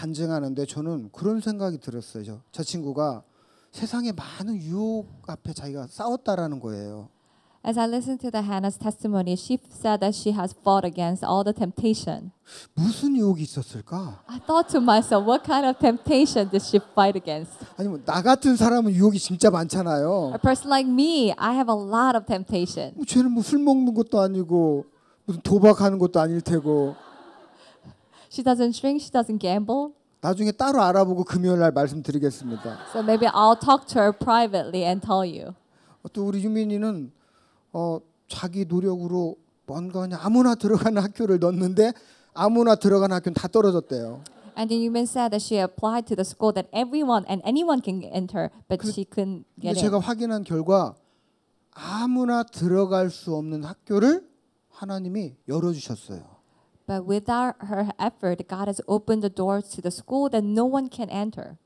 간증하는데 저는 그런 생각이 들었어요. 저, 저 친구가 세상에 많은 유혹 앞에 자기가 싸웠다라는 거예요. As I listened to the Hannah's testimony, she said that she has fought against all the temptation. 무슨 유혹이 있었을까? I thought to myself, what kind of temptation did she fight against? 아니면 나 같은 사람은 유혹이 진짜 많잖아요. A person like me, I have a lot of temptation. 뭐 쟤는 뭐술 먹는 것도 아니고 무슨 도박하는 것도 아닐 테고 She doesn't drink, she doesn't gamble. 나중에 따로 알아보고 금요일 날 말씀드리겠습니다. So maybe I'll talk to her privately and tell you. 또 우리 유민이는 어, 자기 노력으로 뭔가 그냥 아무나 들어가는 학교를 넣었는데 아무나 들어가는 학교는 다 떨어졌대요. And then Yumin said that she applied to the school that everyone and anyone can enter, but she couldn't get 제가 in. 확인한 결과 아무나 들어갈 수 없는 학교를 하나님이 열어주셨어요. But without her effort, God has opened the doors to the school that no one can enter.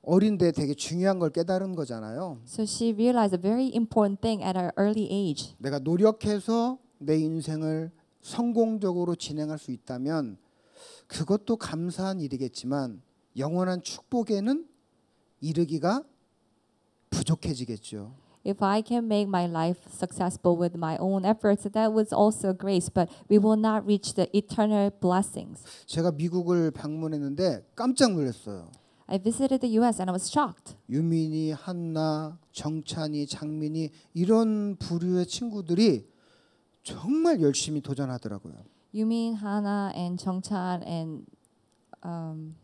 어린데 되게 중요한 걸 깨달은 거잖아요. So she realized a very important thing at her early age. 내가 노력해서 내 인생을 성공적으로 진행할 수 있다면 그것도 감사한 일이겠지만 영원한 축복에는 이르기가 부족해지겠죠. If I can make my life successful with my own efforts, that was also grace, but we will not reach the eternal blessings. 제가 미국을 방문했는데 깜짝 놀랐어요. I visited the US and I was shocked. 유민이, 한나, 정찬이, 장민이 이런 부류의 친구들이 정말 열심히 도전하더라고요. Yumin, Hana, and Chongchan, and um,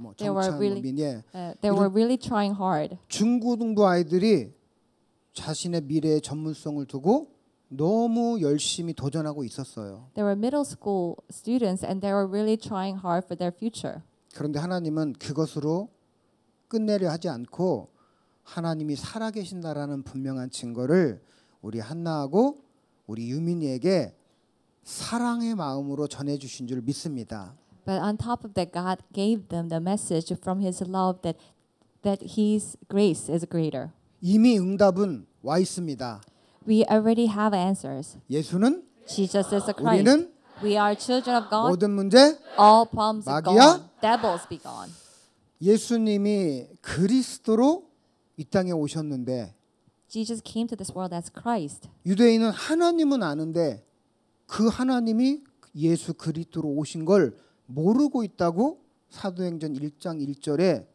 뭐 They were 정찬, really- 민이 uh, they were really trying hard. 중고등부 아이들이 자신의 미래의 전문성을 두고 너무 열심히 도전하고 있었어요. They were middle school students and they were really trying hard for their future. 그런데 하나님은 그것으로 끝내려 하지 않고 하나님이 살아계신다라는 분명한 증거를 우리 한나하고 우리 유민이에게 사랑의 마음으로 전해 주신 줄 믿습니다. But on top of that, God gave them the message from His love that that His grace is greater. 이미 응답은 와 있습니다. We already have answers. 예수는 Jesus is the Christ. 우리는 We are children of God. 모든 문제 All problems are 마귀야? gone. Devils be gone. 예수님이 그리스도로 이 땅에 오셨는데 Jesus came to this world as Christ. 유대인은 하나님은 아는데 그 하나님이 예수 그리스도로 오신 걸 모르고 있다고 사도행전 1장 1절에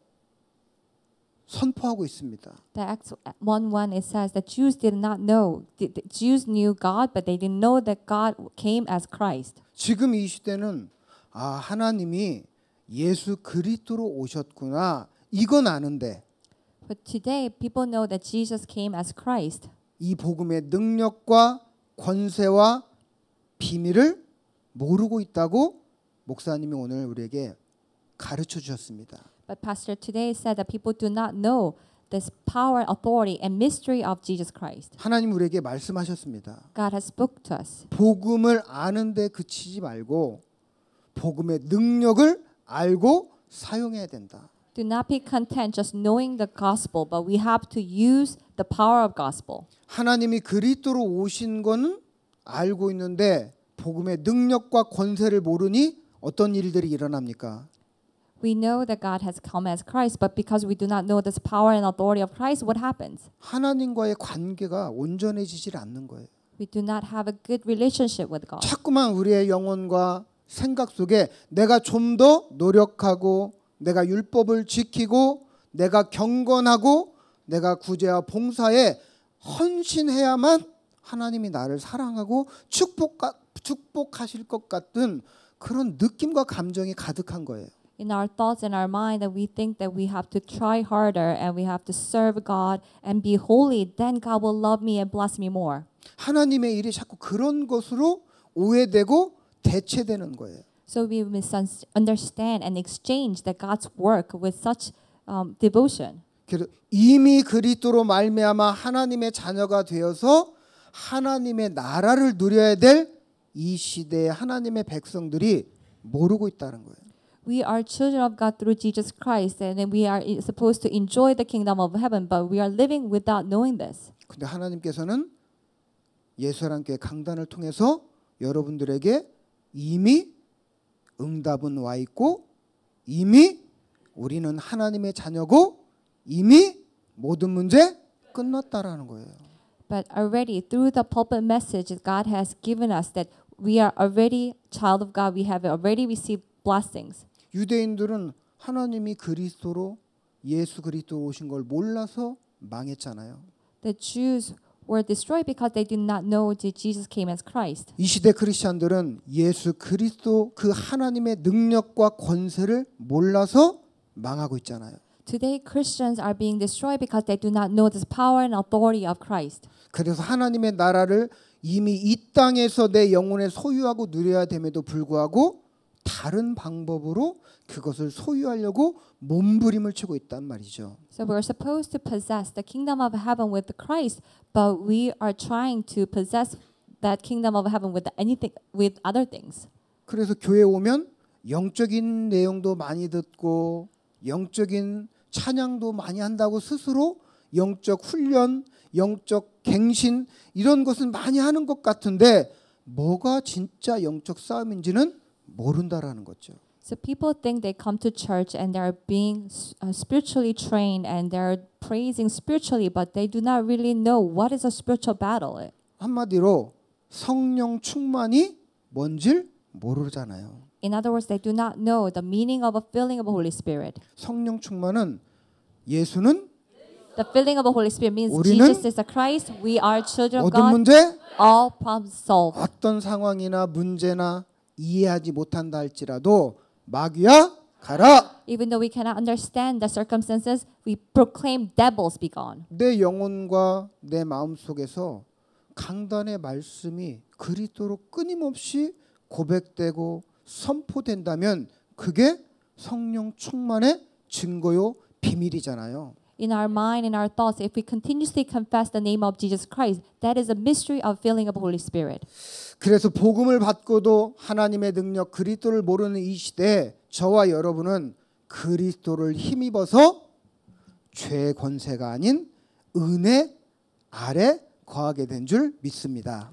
선포하고 있습니다. The Acts 1 1 it says that Jews did not know. The Jews knew God, but they didn't know that God came as Christ. 지금 이 시대는 아 하나님이 예수 그리스도로 오셨구나 이건 아는데 But today, people know that Jesus came as Christ. 이 복음의 능력과 권세와 비밀을 모르고 있다고 목사님이 오늘 우리에게 가르쳐 주셨습니다. But Pastor today said that people do not know this power, authority, and mystery of Jesus Christ. 하나님 우리에게 말씀하셨습니다. God has spoke to us. 복음을 아는데 그치지 말고 복음의 능력을 알고 사용해야 된다. Do not be content just knowing the gospel, but we have to use the power of gospel. 하나님이 그리스도로 오신 거는 알고 있는데 복음의 능력과 권세를 모르니 어떤 일들이 일어납니까? We know that God has come as Christ, but because we do not know this power and authority of Christ, what happens? 하나님과의 관계가 온전해지질 않는 거예요. We do not have a good relationship with God. 자꾸만 우리의 영혼과 생각 속에 내가 좀 더 노력하고 내가 율법을 지키고 내가 경건하고 내가 구제와 봉사에 헌신해야만 하나님이 나를 사랑하고 축복 축복하실 것 같은 그런 느낌과 감정이 가득한 거예요. In our thoughts and our mind that we think that we have to try harder and we have to serve God and be holy, then God will love me and bless me more. 하나님의 일이 자꾸 그런 것으로 오해되고 대체되는 거예요. So we misunderstand and exchange that God's work with such um, devotion. 이미 그리스도로 말미암아 하나님의 자녀가 되어서 하나님의 나라를 누려야 될 이 시대의 하나님의 백성들이 모르고 있다는 거예요. We are children of God through Jesus Christ, and we are supposed to enjoy the kingdom of heaven, but we are living without knowing this. 근데 하나님께서는 예수랑 교회 강단을 통해서 여러분들에게 이미 응답은 와 있고 이미 우리는 하나님의 자녀고 이미 모든 문제 끝났다라는 거예요. But already through the pulpit message God has given us that we are already child of God, we have already received blessings. 유대인들은 하나님이 그리스도로 예수 그리스도 오신 걸 몰라서 망했잖아요. The Jews were destroyed because they did not know that Jesus came as Christ. 이 시대 크리스천들은 예수 그리스도 그 하나님의 능력과 권세를 몰라서 망하고 있잖아요. Today Christians are being destroyed because they do not know this power and authority of Christ. 그래서 하나님의 나라를 이미 이 땅에서 내 영혼에 소유하고 누려야 됨에도 불구하고 다른 방법으로 그것을 소유하려고 몸부림을 치고 있단 말이죠. So we're supposed to possess the kingdom of heaven with Christ, but we are trying to possess that kingdom of heaven with anything with other things. 그래서 교회 오면 영적인 내용도 많이 듣고 영적인 찬양도 많이 한다고 스스로 영적 훈련, 영적 갱신 이런 것은 많이 하는 것 같은데 뭐가 진짜 영적 싸움인지는 모른다라는 거죠. So people think they come to church and they're being uh, spiritually trained and they're praising spiritually, but they do not really know what is a spiritual battle. 한마디로 성령 충만이 뭔지를 모르잖아요. In other words, they do not know the meaning of a filling of the Holy Spirit. 성령 충만은 예수는 The filling of the Holy Spirit means Jesus is the Christ. We are children of 모든 God. 문제 All problems solved. 어떤 상황이나 문제나 이해하지 못한다 할지라도 마귀야 가라. Even though we cannot understand the circumstances, we proclaim devils be gone. 내 영혼과 내 마음 속에서 강단의 말씀이 그리스도로 끊임없이 고백되고 선포된다면 그게 성령 충만의 증거요 비밀이잖아요. In our mind, in our thoughts, if we continuously confess the name of Jesus Christ, that is a mystery of filling of Holy Spirit. 그래서 복음을 받고도 하나님의 능력 그리스도를 모르는 이 시대에 저와 여러분은 그리스도를 힘입어서 죄의 권세가 아닌 은혜 아래 거하게 된 줄 믿습니다.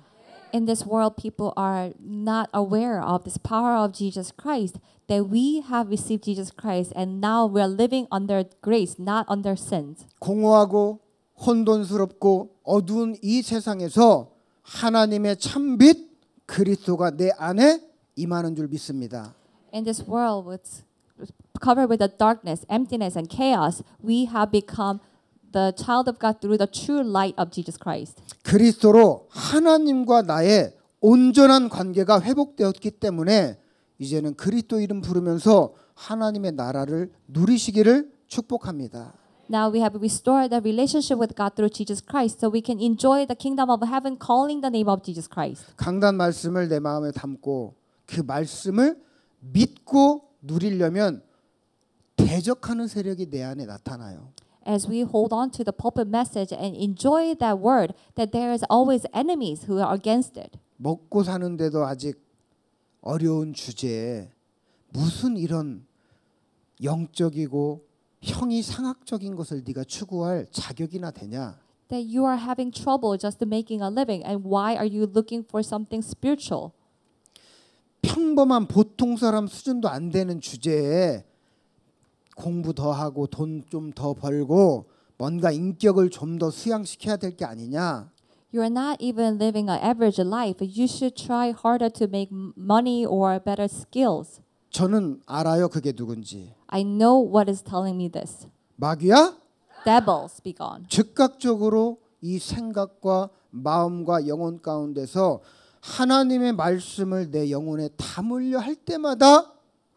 In this world, people are not aware of this power of Jesus Christ, that we have received Jesus Christ and now we are living under grace, not under sins. 공허하고 혼돈스럽고 어두운 이 세상에서 하나님의 참빛 그리스도가 내 안에 임하는 줄 믿습니다. In this world, with covered with the darkness, emptiness, and chaos, we have become the child of God through the true light of Jesus Christ. 그리스도로 하나님과 나의 온전한 관계가 회복되었기 때문에 이제는 그리스도 이름 부르면서 하나님의 나라를 누리시기를 축복합니다. Now we have restored the relationship with God through Jesus Christ, so we can enjoy the kingdom of heaven calling the name of Jesus Christ. 강단 말씀을 내 마음에 담고 그 말씀을 믿고 누리려면 대적하는 세력이 내 안에 나타나요. As we hold on to the pulpit message and enjoy that word, that there is always enemies who are against it. 먹고 사는데도 아직 어려운 주제에 무슨 이런 영적이고 형이 상학적인 것을 네가 추구할 자격이나 되냐? That you are having trouble just making a living, and why are you looking for something spiritual? 평범한 보통 사람 수준도 안 되는 주제에 공부 더 하고 돈 좀 더 벌고 뭔가 인격을 좀 더 수양시켜야 될 게 아니냐? You are not even living an average life. You should try harder to make money or better skills. 저는 알아요 그게 누군지. I know what is telling me this. 마귀야? Devils be gone. 즉각적으로 이 생각과 마음과 영혼 가운데서 하나님의 말씀을 내 영혼에 담으려 할 때마다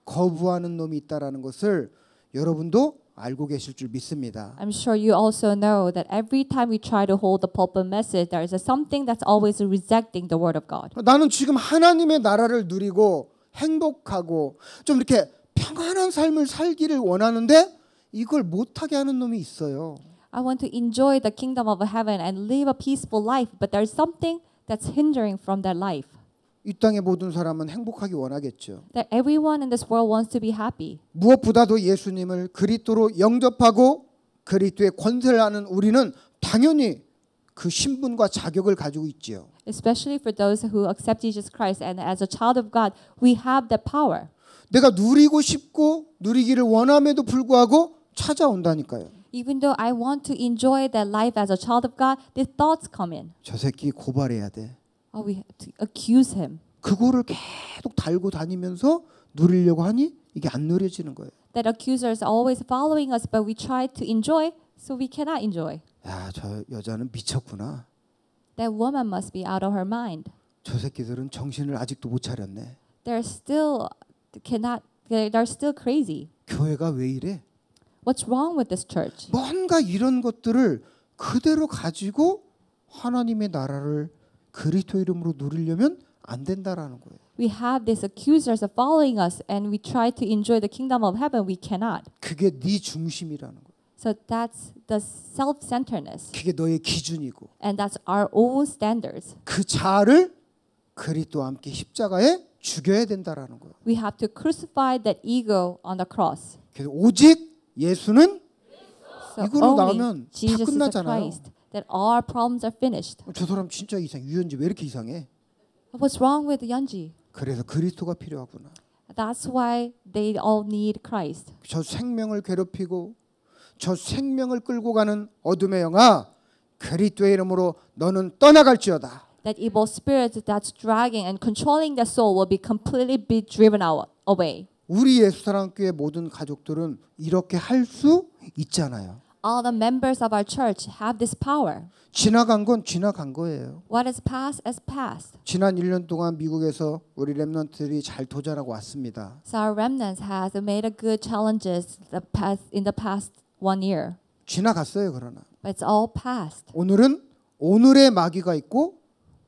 거부하는 놈이 있다라는 것을 여러분도 알고 계실 줄 믿습니다. I'm sure you also know that every time we try to hold the pulpit message, there is something that's always rejecting the word of God. 나는 지금 하나님의 나라를 누리고 행복하고 좀 이렇게 평안한 삶을 살기를 원하는데 이걸 못하게 하는 놈이 있어요. I want to enjoy the kingdom of heaven and live a peaceful life, but there's something that's hindering from that life. 이 땅의 모든 사람은 행복하기 원하겠죠. That everyone in this world wants to be happy. 무엇보다도 예수님을 그리스도로 영접하고 그리스도의 권세를 아는 우리는 당연히 그 신분과 자격을 가지고 있지요. Especially for those who accept Jesus Christ and as a child of God, we have the power. 내가 누리고 싶고 누리기를 원함에도 불구하고 찾아온다니까요. Even though I want to enjoy that life as a child of God, these thoughts come in. 저 새끼 고발해야 돼. Oh, we have to accuse him. 그거를 계속 달고 다니면서 누리려고 하니 이게 안 누려지는 거예요. That accusers are always following us, but we try to enjoy, so we cannot enjoy. 야, 저 여자는 미쳤구나. That woman must be out of her mind. 저 새끼들은 정신을 아직도 못 차렸네. They're still cannot. They're still crazy. 교회가 왜 이래? What's wrong with this church? 뭔가 이런 것들을 그대로 가지고 하나님의 나라를 그리스도 이름으로 누리려면 안 된다라는 거예요. We have these accusers following us, and we try to enjoy the kingdom of heaven. We cannot. 그게 네 중심이라는 거예요. So that's the self-centeredness, 그게 너의 기준이고 and that's our own standards. 그 자아를 그리스도와 함께 십자가에 죽여야 된다라는 거예요. We have to crucify that ego on the cross. 그래서 오직 예수는 So 이걸로 나오면 다 끝나잖아요. Christ. That our problems are finished. 저 사람 진짜 이상 유연지 왜 이렇게 이상해? What's wrong with Yunji? 그래서 그리스도가 필요하구나. That's why they all need Christ. 저 생명을 괴롭히고 저 생명을 끌고 가는 어둠의 영아 그리스도의 이름으로 너는 떠나갈지어다. That evil spirit that's dragging and controlling the soul will be completely be driven out away. 우리 예수사랑교회 모든 가족들은 이렇게 할 수 있잖아요. All the members of our church have this power. 지나간 건 지나간 거예요. What is past is past. 지난 1년 동안 미국에서 우리 랩런트들이 잘 도전하고 왔습니다. So our remnants has made a good challenges the past in the past one year. 지나갔어요, 그러나. But it's all past. 오늘은 오늘의 마귀가 있고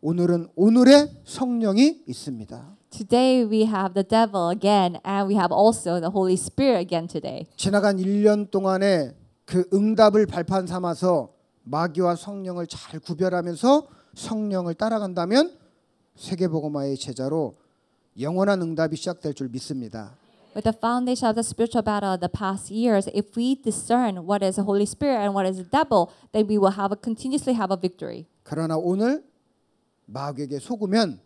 오늘은 오늘의 성령이 있습니다. Today we have the devil again and we have also the Holy Spirit again today. 지나간 1년 동안에 그 응답을 발판 삼아서 마귀와 성령을 잘 구별하면서 성령을 따라간다면 세계복음화의 제자로 영원한 응답이 시작될 줄 믿습니다. With the foundation of the spiritual battle of the past years, if we discern what is the Holy Spirit and what is the devil, then we will have a continuously have a victory. 그러나 오늘 마귀에게 속으면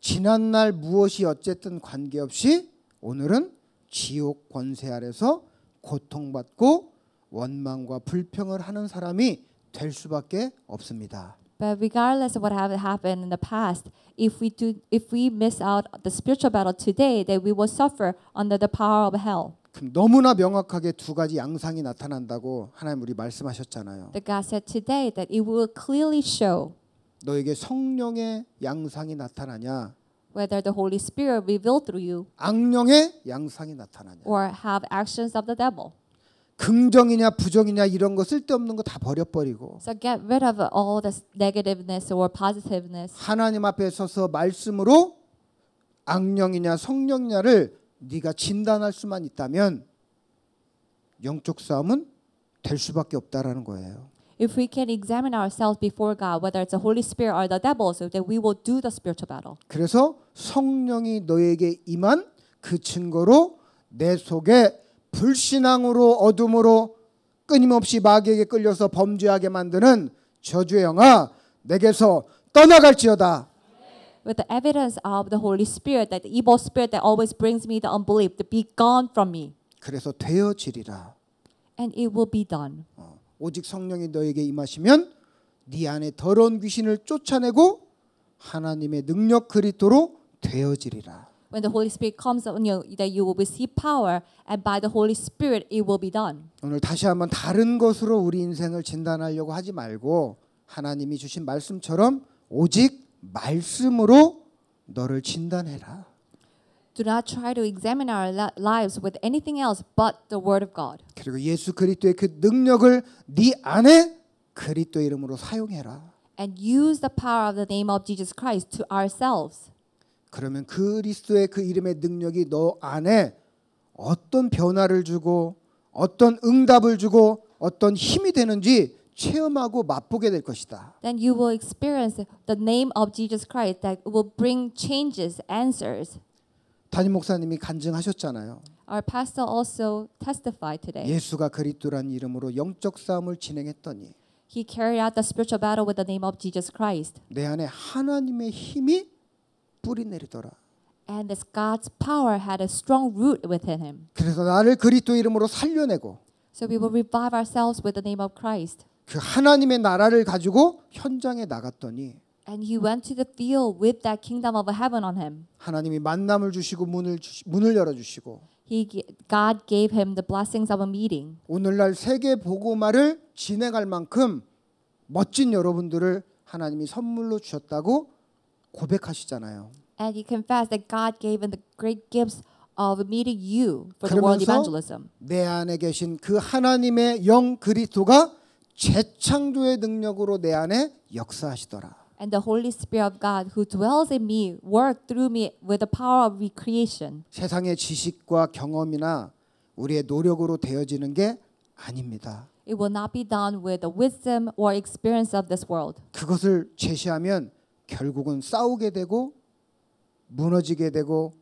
지난날 무엇이 어쨌든 관계없이 오늘은 지옥 권세 아래서 고통받고 원망과 불평을 하는 사람이 될 수밖에 없습니다. But regardless of what have happened in the past, if we do, if we miss out the spiritual battle today, then we will suffer under the power of hell. 그럼 너무나 명확하게 두 가지 양상이 나타난다고 하나님 우리 말씀하셨잖아요. That God said today that it will clearly show 너에게 성령의 양상이 나타나냐, whether the Holy Spirit revealed through you 악령의 양상이 나타나냐. or have actions of the devil. 긍정이냐 부정이냐 이런 거 쓸데없는 거 다 버려버리고 So get rid of all this negativeness or positiveness 하나님 앞에 서서 말씀으로 악령이냐 성령이냐를 네가 진단할 수만 있다면 영적 싸움은 될 수밖에 없다라는 거예요. If we can examine ourselves before God, whether it's the Holy Spirit or the devil, so that we will do the spiritual battle. 그래서 성령이 너에게 임한 그 증거로 내 속에 불신앙으로 어둠으로 끊임없이 마귀에게 끌려서 범죄하게 만드는 저주의 영아 내게서 떠나갈지어다. With the evidence of the Holy Spirit, that evil spirit that always brings me the unbelief, to be gone from me, 그래서 되어지리라. and it will be done. 어, 오직 성령이 너에게 임하시면 네 안에 더러운 귀신을 쫓아내고 하나님의 능력 그리스도로 되어지리라. When the Holy Spirit comes on you, that you will receive power, and by the Holy Spirit, it will be done. 오늘 다시 한번 다른 것으로 우리 인생을 진단하려고 하지 말고 하나님이 주신 말씀처럼 오직 말씀으로 너를 진단해라. Do not try to examine our li- lives with anything else but the Word of God. 그리고 예수 그리스도의 그 능력을 네 안에 그리스도 이름으로 사용해라. And use the power of the name of Jesus Christ to ourselves. 그러면 그리스도의 그 이름의 능력이 너 안에 어떤 변화를 주고 어떤 응답을 주고 어떤 힘이 되는지 체험하고 맛보게 될 것이다. Then you will experience the name of Jesus Christ that will bring changes, answers. 담임 목사님이 간증하셨잖아요. Our pastor also testified today. 예수가 그리스도란 이름으로 영적 싸움을 진행했더니 He carried out the spiritual battle with the name of Jesus Christ. 내 안에 하나님의 힘이 뿌리 내리더라. And this God's power had a strong root within him. 그래서 나를 그리스도 이름으로 살려내고 So we will revive ourselves with the name of Christ. 그 하나님의 나라를 가지고 현장에 나갔더니 And he went to the field with that kingdom of heaven on him. 하나님이 만남을 주시고 문을 주시, 문을 열어 주시고 He, God gave him the blessings of a meeting. 오늘날 세계 보고마를 진행할 만큼 멋진 여러분들을 하나님이 선물로 주셨다고 고백하시잖아요. And he confessed that God gave him the great gifts of meeting you for the world evangelism. 내 안에 계신 그 하나님의 영 그리스도가 재창조의 능력으로 내 안에 역사하시더라. And the Holy Spirit of God who dwells in me worked through me with the power of recreation. 세상의 지식과 경험이나 우리의 노력으로 되어지는 게 아닙니다. It will not be done with the wisdom or experience of this world. 그것을 제시하면 결국은 싸우게 되고 무너지게 되고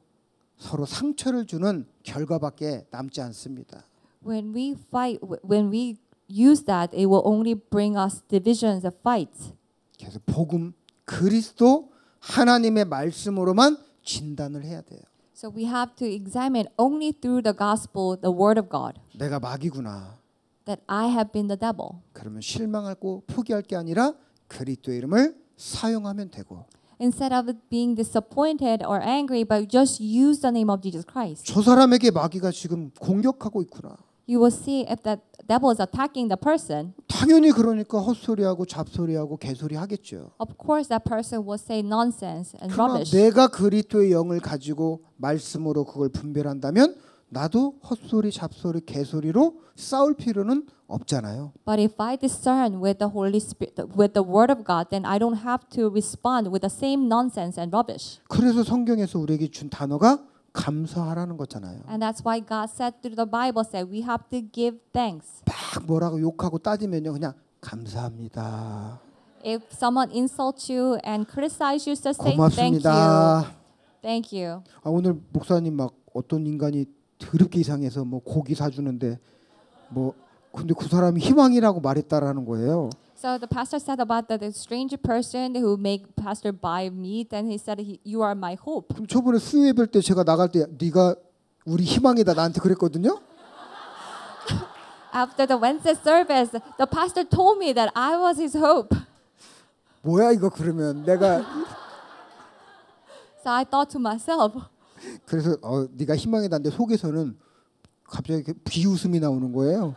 서로 상처를 주는 결과밖에 남지 않습니다. When we fight, when we use that, it will only bring us divisions and fights. 그래서 복음 그리스도 하나님의 말씀으로만 진단을 해야 돼요. So we have to examine only through the gospel, the word of God, 내가 마귀구나. that I have been the devil. 그러면 실망하고 포기할 게 아니라 그리스도의 이름을 사용하면 되고 Instead of being disappointed or angry, but just use the name of Jesus Christ. 저 사람에게 마귀가 지금 공격하고 있구나. You will see if that devil is attacking the person. 당연히 그러니까 헛소리하고 잡소리하고 개소리 하겠죠. Of course, that person will say nonsense and 그러나 rubbish. 내가 그리스도의 영을 가지고 말씀으로 그걸 분별한다면 나도 헛소리, 잡소리, 개소리로 싸울 필요는 없잖아요. But if I discern with the Holy Spirit, with the Word of God, then I don't have to respond with the same nonsense and rubbish. 그래서 성경에서 우리에게 준 단어가 감사하라는 거잖아요. And that's why God said through the Bible said we have to give thanks. 막 뭐라고 욕하고 따지면요, 그냥 감사합니다. If someone insults you and criticize you, just say thank you. 고맙습니다. Thank you. 아, 오늘 목사님 막 어떤 인간이 더럽게 이상해서 뭐 고기 사주는데 뭐 근데 그 사람이 희망이라고 말했다라는 거예요. So the pastor said about the, the strange person who make pastor buy meat, and he said, he, "You are my hope." 그럼 저번에 수요 예배 때 제가 나갈 때 네가 우리 희망이다 나한테 그랬거든요. After the Wednesday service, the pastor told me that I was his hope. 뭐야 이거 그러면 내가 So I thought to myself, 그래서 어 네가 희망이다는데 속에서는 갑자기 비웃음이 나오는 거예요.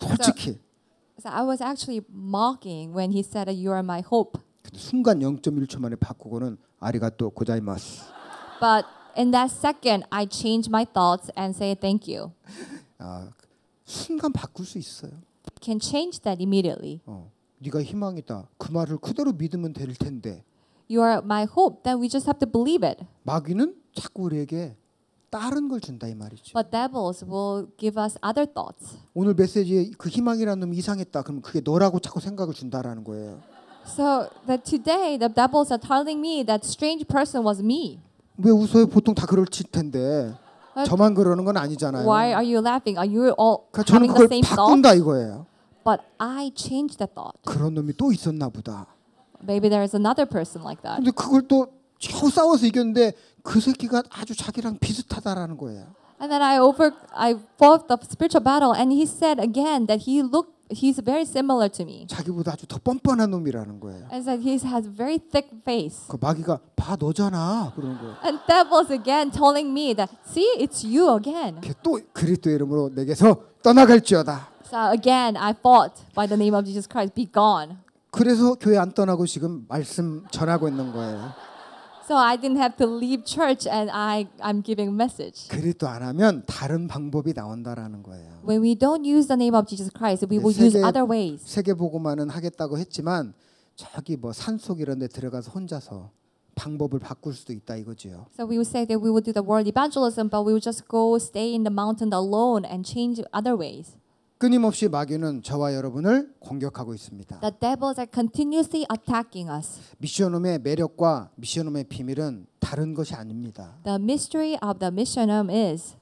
솔직히. so I was actually mocking when he said, "You are my hope." 순간 0.1초 만에 바꾸고는 아리가또 고자이마스. But in that second, I changed my thoughts and say, "Thank you." 아 순간 바꿀 수 있어요. Can change that immediately. 어 네가 희망이다. 그 말을 그대로 믿으면 될 텐데 You are my hope. Then we just have to believe it. 마귀는 자꾸 우리에게 다른 걸 준다 이 말이죠. But devils will give us other thoughts. 오늘 메시지에 그 희망이라는 놈이 이상했다. 그럼 그게 너라고 자꾸 생각을 준다라는 거예요. So that today the devils are telling me that strange person was me. 왜 웃어요? 보통 다 그럴 칠 텐데 아, 저만 그러는 건 아니잖아요. Why are you laughing? Are you all 그러니까 저는 having the 그걸 same thought? 바꾼다 이거예요. But I changed the thought. 그런 놈이 또 있었나 보다. Maybe there is another person like that. 근데 그걸 또 겨우 싸워서 이겼는데 그 새끼가 아주 자기랑 비슷하다라는 거예요. And then I over I fought the spiritual battle and he said again that he looked he's very similar to me. 자기보다 아주 더 뻔뻔한 놈이라는 거예요. And said he has very thick face. 그 마귀가 봐 너잖아 그러는 거예요. And devils again telling me that see it's you again. 또 그리스도 이름으로 내게서 떠나갈지어다. So again I fought by the name of Jesus Christ, be gone. 그래서 교회 안 떠나고 지금 말씀 전하고 있는 거예요. So I didn't have to leave church and I, I'm giving message. 그리스도 안 하면 다른 방법이 나온다라는 거예요. When we don't use the name of Jesus Christ, we will use 세계- other ways. 세계 보고만은 하겠다고 했지만 저기 뭐 산속 이런 데 들어가서 혼자서 방법을 바꿀 수도 있다 이거지요. So we would say that we would do the world evangelism, but we would just go stay in the mountain alone and change other ways. 끊임없이 마귀는 저와 여러분을 공격하고 있습니다. The devils are continuously attacking us. 미션홈의 매력과 미션홈의 비밀은 다른 것이 아닙니다. The mystery of the missionum is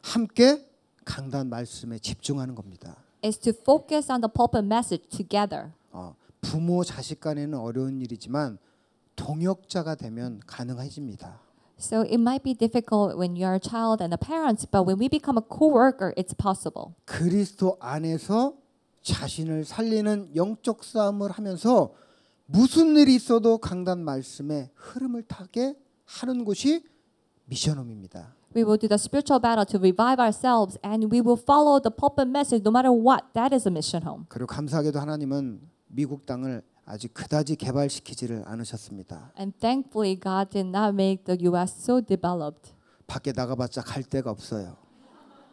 함께 강단 말씀에 집중하는 겁니다. is to focus on the pulpit message together. 어, 부모 자식 간에는 어려운 일이지만 동역자가 되면 가능해집니다. So it might be difficult when you're a child and a parent, but when we become a co-worker, it's possible. 그리스도 안에서 자신을 살리는 영적 싸움을 하면서 무슨 일이 있어도 강단 말씀의 흐름을 타게 하는 곳이 미션홈입니다. We will do the spiritual battle to revive ourselves, and we will follow the pulpit message no matter what. That is a mission home. 그리고 감사하게도 하나님은 미국 땅을 아직 그다지 개발시키지를 않으셨습니다. And thankfully, God did not make the U.S. so developed. 밖에 나가봤자 갈 데가 없어요.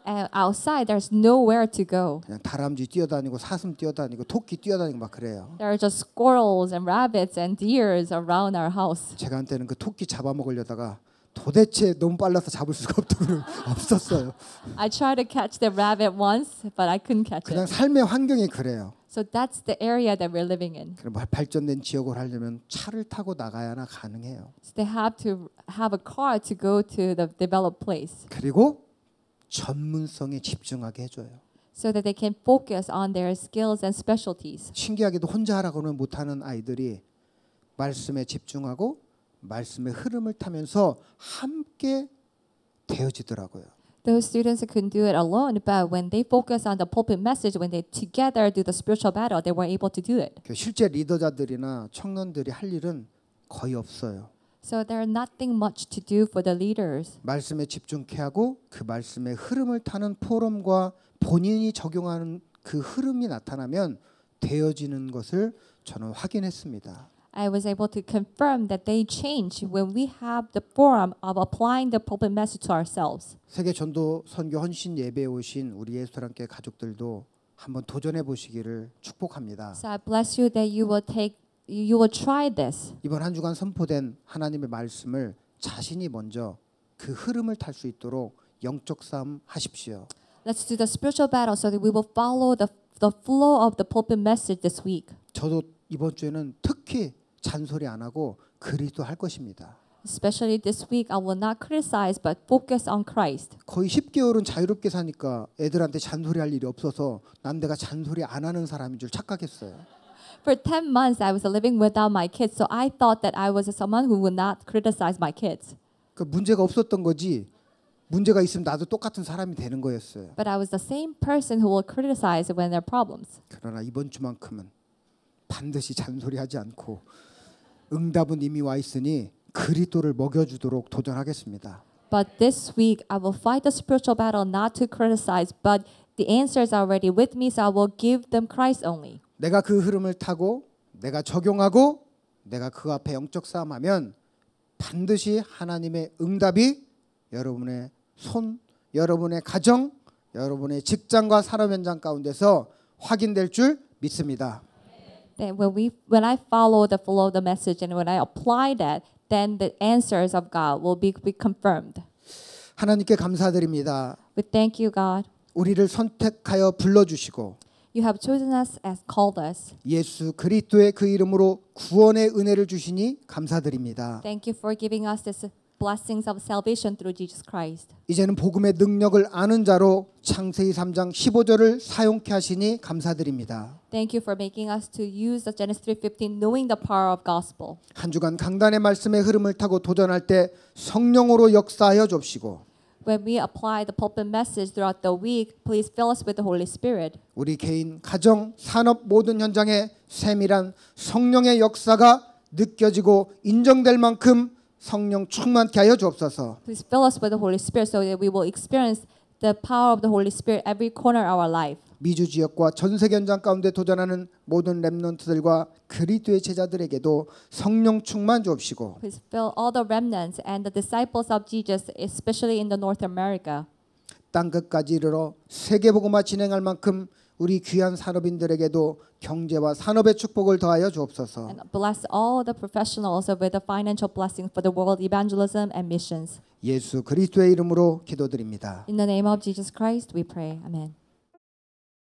And outside, there's nowhere to go. 그냥 다람쥐 뛰어다니고 사슴 뛰어다니고 토끼 뛰어다니고 막 그래요. There are just squirrels and rabbits and deers around our house. 제가 한때는 그 토끼 잡아먹으려다가 도대체 너무 빨라서 잡을 수가 없더니 없었어요. I tried to catch the rabbit once, but I couldn't catch 그냥 it. 삶의 환경이 그래요. So that's the area that we're living in. 그럼 발전된 지역을 하려면 차를 타고 나가야나 가능해요. So they have to have a car to go to the developed place 그리고 전문성에 집중하게 해줘요. so that they can focus on their skills and specialties. 신기하게도 혼자 하라고는 못하는 아이들이 말씀에 집중하고 말씀의 흐름을 타면서 함께 되어지더라고요. Those students couldn't do it alone, but when they focus on the pulpit message, when they together do the spiritual battle, they were able to do it. 그 실제 리더자들이나 청년들이 할 일은 거의 없어요. So there's nothing much to do for the leaders. 말씀에 집중케 하고 그 말씀의 흐름을 타는 포럼과 본인이 적용하는 그 흐름이 나타나면 되어지는 것을 저는 확인했습니다. I was able to confirm that they change when we have the forum of applying the pulpit message to ourselves. 세계 전도 선교 헌신 예배에 오신 우리 예수랑께 가족들도 한번 도전해 보시기를 축복합니다. So I bless you that you will take, you will try this. 이번 한 주간 선포된 하나님의 말씀을 자신이 먼저 그 흐름을 탈 수 있도록 영적 싸움 하십시오. Let's do the spiritual battle so that we will follow the the flow of the pulpit message this week. 저도 이번 주에는 특히 잔소리 안 하고 그리스도 할 것입니다. Especially this week, I will not criticize but focus on Christ. 거의 10개월은 자유롭게 사니까 애들한테 잔소리할 일이 없어서 난 내가 잔소리 안 하는 사람인 줄 착각했어요. For 10 months, I was living without my kids, so I thought that I was someone who would not criticize my kids. 그 문제가 없었던 거지. 문제가 있으면 나도 똑같은 사람이 되는 거였어요. But I was the same person who will criticize when there are problems. 그러나 이번 주만큼은 반드시 잔소리하지 않고 응답은 이미 와 있으니 그리스도를 먹여주도록 도전하겠습니다. But this week, I will fight the spiritual battle not to criticize, but the answers are already with me, so I will give them Christ only. 내가 그 흐름을 타고 내가 적용하고 내가 그 앞에 영적 싸움하면 반드시 하나님의 응답이 여러분의 손, 여러분의 가정, 여러분의 직장과 산업 현장 가운데서 확인될 줄 믿습니다. That when we, when I follow the of the message and when I apply that, then the answers of God will be, be confirmed. 하나님께 감사드립니다. We thank you, God. 우리를 선택하여 불러 주시고 You have chosen us as called us. 예수 그리스도의 그 이름으로 구원의 은혜를 주시니 감사드립니다. Thank you for giving us this blessings of salvation through Jesus Christ. 이제는 복음의 능력을 아는 자로 창세기 3장 15절을 사용케 하시니 감사드립니다. Thank you for making us to use the Genesis 3:15 knowing the power of gospel. 한 주간 강단의 말씀의 흐름을 타고 도전할 때 성령으로 역사하여 줍시고 When we apply the pulpit message throughout the week, please fill us with the Holy Spirit. 우리 개인, 가정, 산업 모든 현장에 세밀한 성령의 역사가 느껴지고 인정될 만큼 성령 충만케 하여 주옵소서. Please fill us with the Holy Spirit so that we will experience the power of the Holy Spirit every corner of our life. 미주 지역과 전 세계 현장 가운데 도전하는 모든 렘넌트들과 그리스도의 제자들에게도 성령 충만 주옵시고 Please fill all the remnants and the disciples of Jesus, especially in the North America. 땅 끝까지 이르러 세계 복음화 진행할 만큼 우리 귀한 산업인들에게도 경제와 산업의 축복을 더하여 주옵소서. And bless all the professionals with the financial blessings for the world evangelism and missions. 예수 그리스도의 이름으로 기도드립니다. In the name of Jesus Christ, we pray. Amen.